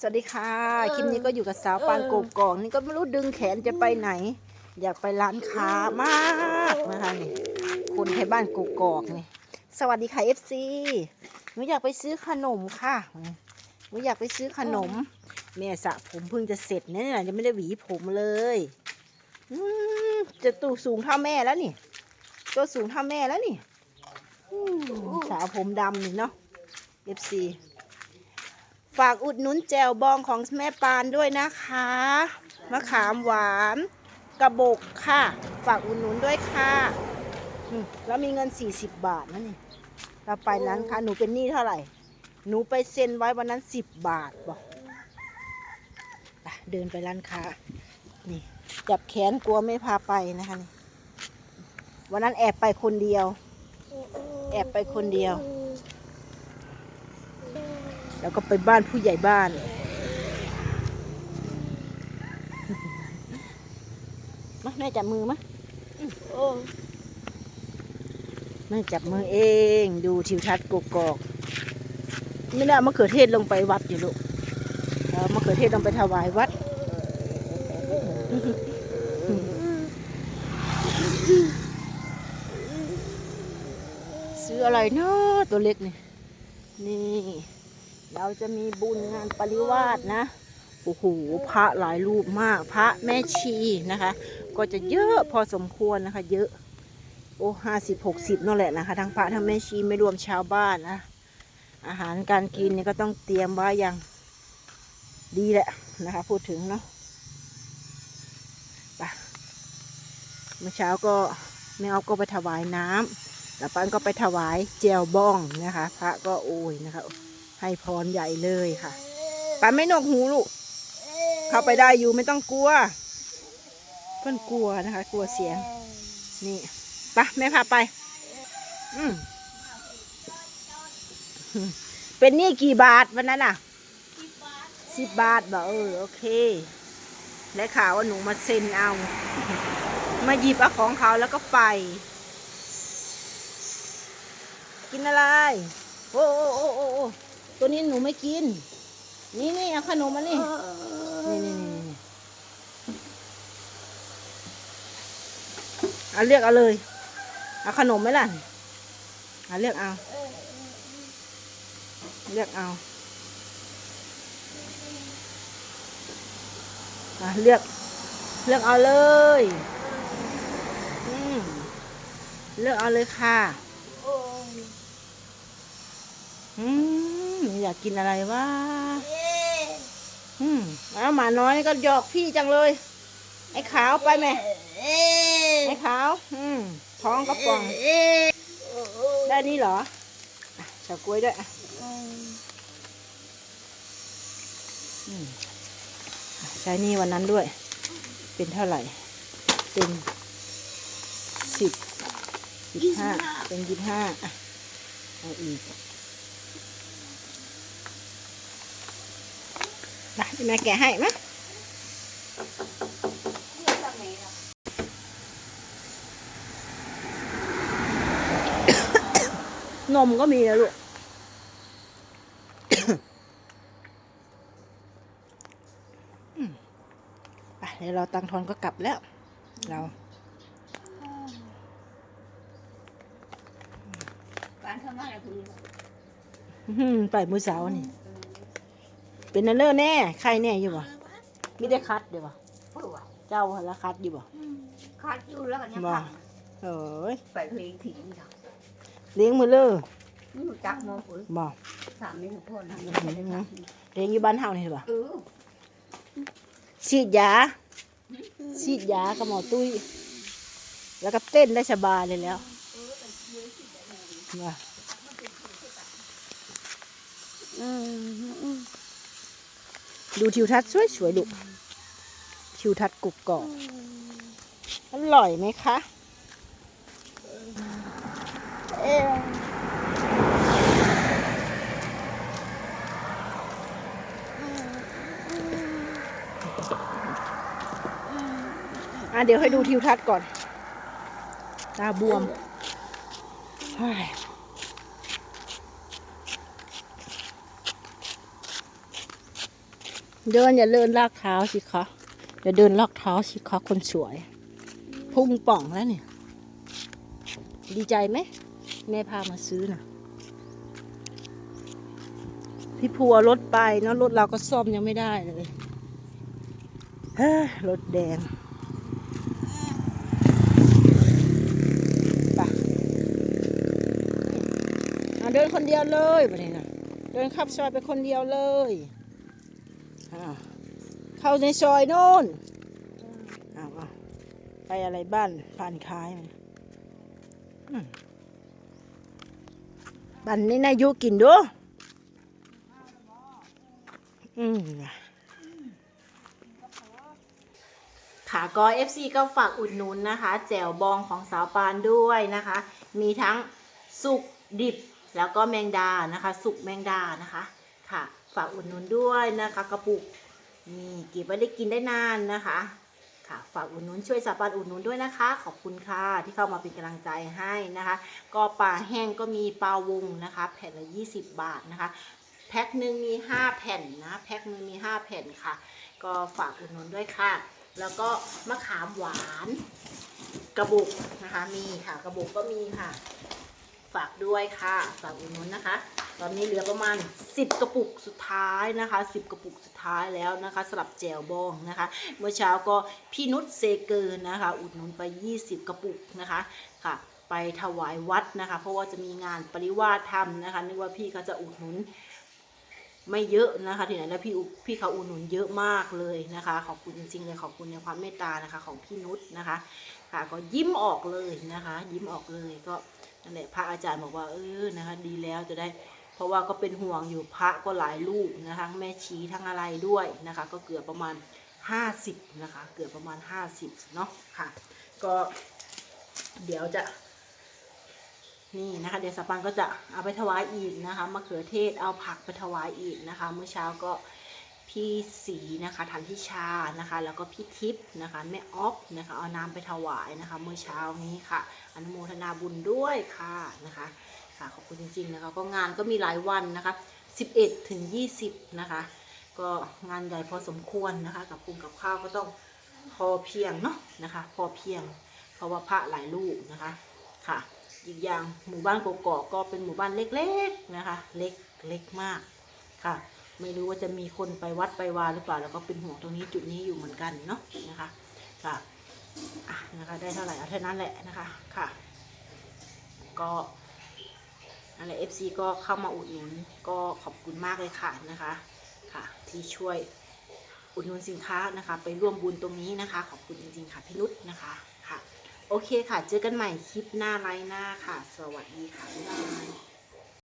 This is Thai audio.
สวัสดีค่ะคลิปนี้ก็อยู่กับสาวปานโกกองนี่ก็ไม่รู้ดึงแขนจะไปไหน อยากไปร้านค้ามากนะคะนี่คนไทยบ้านโกกอกนี่สวัสดีค่ะเอฟซีหนูอยากไปซื้อขนมค่ะหนูอยากไปซื้อขนมแม่สระผมเพิ่งจะเสร็จเนี่ยยังไม่ได้หวีผมเลยอืมจะตูสูงเท่าแม่แล้วนี่ ตัวสูงเท่าแม่แล้วนี่อืมสาวผมดำนี่เนาะเอฟซี ฝากอุดหนุนแจวบองของแม่ปานด้วยนะคะ มะขามหวานกระบอกค่ะ ฝากอุดหนุนด้วยค่ะแล้วมีเงิน 40 บาทนะนี่เราไปร้านค้าหนูเป็นหนี้เท่าไหร่ หนูไปเซ็นไว้วันนั้น 10 บาทบอกเดินไปร้านค้า นี่จับแขนกลัวไม่พาไปนะคะนี่วันนั้นแอบไปคนเดียว แอบไปคนเดียว แล้วก็ไปบ้านผู้ใหญ่บ้าน มาแม่จับมือมะแม่จับมือเอง ดูทิวทัศน์กกอกไม่ได้เอามะเขือเทศลงไปวัดอยู่ลูกเอามะเขือเทศลงไปถวายวัดซื้ออะไรเนาะตัวเล็กนี่นี่ เราจะมีบุญงานปริวาสนะ โอ้โห พระหลายรูปมาก พระแม่ชีนะคะ ก็จะเยอะพอสมควรนะคะ เยอะ โอ้ห้าสิบหกสิบนั่นแหละนะคะ ทั้งพระทั้งแม่ชีไม่รวมชาวบ้านนะ อาหารการกินนี่ก็ต้องเตรียมไว้อย่างดีแหละนะคะ พูดถึงเนาะไปเมื่อเช้าก็แม่เอาก็ไปถวายน้ำแล้วปันก็ไปถวายเจลบ้องนะคะ พระก็โอ้ยนะคะ ให้พรใหญ่เลยค่ะปันไม่นกหูลูก เข้าไปได้อยู่ไม่ต้องกลัว เพื่อนกลัวนะคะ กลัวเสียง นี่ไปะแม่พาไป อืมเป็นนี่กี่บาทวันนั้นอะสิบบาทบอกเออโอเค และข่าวว่าหนูมาเซ็นเอา มาหยิบเอาของเขาแล้วก็ไป กินอะไร โอ้โอ้โอ้โอ้ ตัวนี้หนูไม่กิน นี่นี่เอาขนมมานี่นี่นี่นี่นี่เอาเลือกเอาเลย เอาขนมไหมล่ะเอาเลือกเอาเลือกเอาอะเลือก เลือกเอาเลย อืมเลือกเอาเลยค่ะ อืม อยากกินอะไรวะอืมเอาหมาน้อยก็หยอกพี่จังเลย ไอ้ขาวไปไหมไอ้ขาว อืมท้องกระป๋อง ได้นี่เหรออะเฉากล้วยด้วยอะอืมอะใช้นี่วันนั้นด้วย เป็นเท่าไหร่ เป็นสิบสิบห้าเป็นยี่ห้าอะเอาอีก ไปเดี๋ยวแม่แกะให้มะนมก็มีนะลูกอืมไปเดี๋ยวเราตังทอนก็กลับแล้ว เราการทำอะไรคุณอื้อหือไปมือเสาร์นี่ เป็นนันเนอร์แน่ใครแน่อยู่บ่ไมแต่ได้คัดเดี๋ยวบ่เพื่อว่าเจ้าหันละคัดอยู่บ่คัดอยู่แล้วกันเนี่ยบ่ค่ะเอ้ยไปเพลงถิ่นค่ะเลี้ยงมือเลอนี่รู้จักมองปุ๋ยบ่ถามนี่ทุกคนนะเลี้ยงอยู่บ้านเฮานี่บ่เออฉีดยาฉีดยากับหมอตุ้ย แล้วก็เต้นได้สบายเลยแล้วว่าอืม ดูทิวทัศน์สวยๆลูกทิวทัศน์กุกกอกอร่อยไหมคะเอออะเดี๋ยวให้ดูทิวทัศน์ก่อน ตาบวม เดินอย่าเดินลากเท้าสิคะอย่าเดินลากเท้าสิคะคนสวย พุ่งป่องแล้วเนี่ย ดีใจไหมแม่พามาซื้อน่ะพี่พัวรถไปเนอะรถเราก็ซ่อมยังไม่ได้เลยเฮ้รถแดงไปเดินคนเดียวเลยวันนี้นะเดินขับซอยไปคนเดียวเลย เข้าในซอยโน่นไปอะไรบ้านผ่านค้ายมันอืมบันนี้นายยุกินดู อืมค่ะก็ FC ก็ฝากอุดหนุนนะคะ แจ่วบองของสาวปานด้วยนะคะ มีทั้งสุกดิบแล้วก็แมงดานะคะ สุกแมงดานะคะค่ะ ฝากอุดหนุนด้วยนะคะ กระปุกนี่เก็บไว้ได้กินได้นานนะคะ ค่ะฝากอุดหนุนช่วยสาวปานอุดหนุนด้วยนะคะ ขอบคุณค่ะที่เข้ามาเป็นกำลังใจให้นะคะ ก็ปลาแห้งก็มีปลาวงนะคะ แผ่นละ20 บาทนะคะแพ็คหนึ่งมี 5 แผ่นนะแพ็คหนึ่งมี 5 แผ่นค่ะ ก็ฝากอุดหนุนด้วยค่ะ แล้วก็มะขามหวานกระบุกนะคะมีค่ะกระบุกก็มีค่ะ ฝากด้วยค่ะ ฝากอุดหนุนนะคะ ตอนนี้เหลือประมาณ 10 กระปุกสุดท้ายนะคะ 10 กระปุกสุดท้ายแล้วนะคะสำหรับแจวบองนะคะ เมื่อเช้าก็พี่นุชเซเกอร์นะคะ อุดหนุนไป 20 กระปุกนะคะค่ะ ไปถวายวัดนะคะ เพราะว่าจะมีงานปริวาสธรรมนะคะนึกว่าพี่เขาจะอุดหนุนไม่เยอะนะคะที่ไหนแล้วพี่พี่เขาอุดหนุนเยอะมากเลยนะคะ ขอบคุณจริงๆเลยขอบคุณในความเมตตานะคะของพี่นุชนะคะ ค่ะก็ยิ้มออกเลยนะคะ ยิ้มออกเลยก็นั่นแหละพระอาจารย์บอกว่าเออนะคะ ดีแล้วจะได้ เพราะว่าก็เป็นห่วงอยู่พระก็หลายรูปนะคะ แม่ชีทั้งอะไรด้วยนะคะ ก็เกือบประมาณ 50 นะคะ เกือบประมาณ 50เนาะค่ะ ก็เดี๋ยวจะ นี่นะคะ เดี๋ยวสปันก็จะเอาไปถวายอีกนะคะมะเขือเทศเอาผักไปถวายอีกนะคะ เมื่อเช้าก็พี่สีนะคะทันทิชานะคะ แล้วก็พี่ทิพย์นะคะแม่ออฟนะคะเอาน้ำไปถวายนะคะ เมื่อเช้านี้ค่ะ อนุโมทนาบุญด้วยค่ะนะคะ ค่ะขอบคุณจริงๆนะคะก็งานก็มีหลายวันนะคะ 11 ถึง 20 นะคะ ก็งานใหญ่พอสมควรนะคะ กับปรุงกับข้าวก็ต้องพอเพียงเนาะนะคะ พอเพียงเพราะว่าพระหลายรูปนะคะค่ะ อีกอย่างหมู่บ้านกกอกก็เป็นหมู่บ้านเล็กๆนะคะ เล็กเล็กมากค่ะ ไม่รู้ว่าจะมีคนไปวัดไปวาหรือเปล่า แล้วก็เป็นห่วงตรงนี้จุดนี้อยู่เหมือนกันเนาะนะคะค่ะอะนะคะได้เท่าไหร่เอาเท่านั้นแหละนะคะค่ะ ก็ อะไรเอฟซีก็เข้ามาอุดหนุนก็ขอบคุณมากเลยค่ะนะคะค่ะ ที่ช่วยอุดหนุนสินค้านะคะ ไปร่วมบุญตรงนี้นะคะ ขอบคุณจริงๆค่ะพี่นุชนะคะค่ะ โอเคค่ะ เจอกันใหม่คลิปหน้าไลน์หน้าค่ะ สวัสดีค่ะบ๊ายบาย